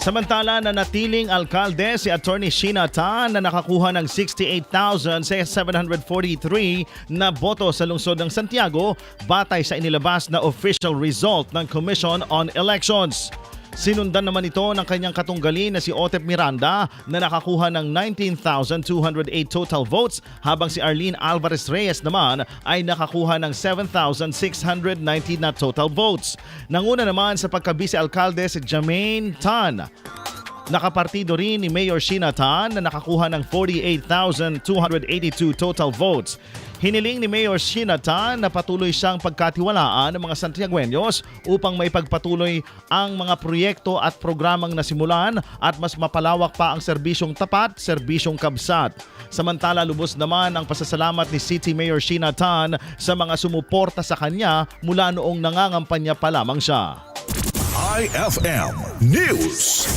Samantala na natiling alkalde si Attorney Sheena Tan na nakakuha ng 68,743 na boto sa lungsod ng Santiago batay sa inilabas na official result ng Commission on Elections. Sinundan naman ito ng kanyang katunggali na si Otep Miranda na nakakuha ng 19,208 total votes habang si Arlene Alvarez Reyes naman ay nakakuha ng 7,690 na total votes. Nanguna naman sa pagkabisi alkalde si Jermaine Tan Nakapartido rin ni Mayor Sheena na nakakuha ng 48,282 total votes. Hiniling ni Mayor Sheena na patuloy siyang pagkatiwalaan ng mga Santiagueños upang maipagpatuloy ang mga proyekto at programang nasimulan at mas mapalawak pa ang serbisyong tapat, serbisyong kabsat. Samantala lubos naman ang pasasalamat ni City Mayor Sheena sa mga sumuporta sa kanya mula noong nangangampanya pa lamang siya. IFM News.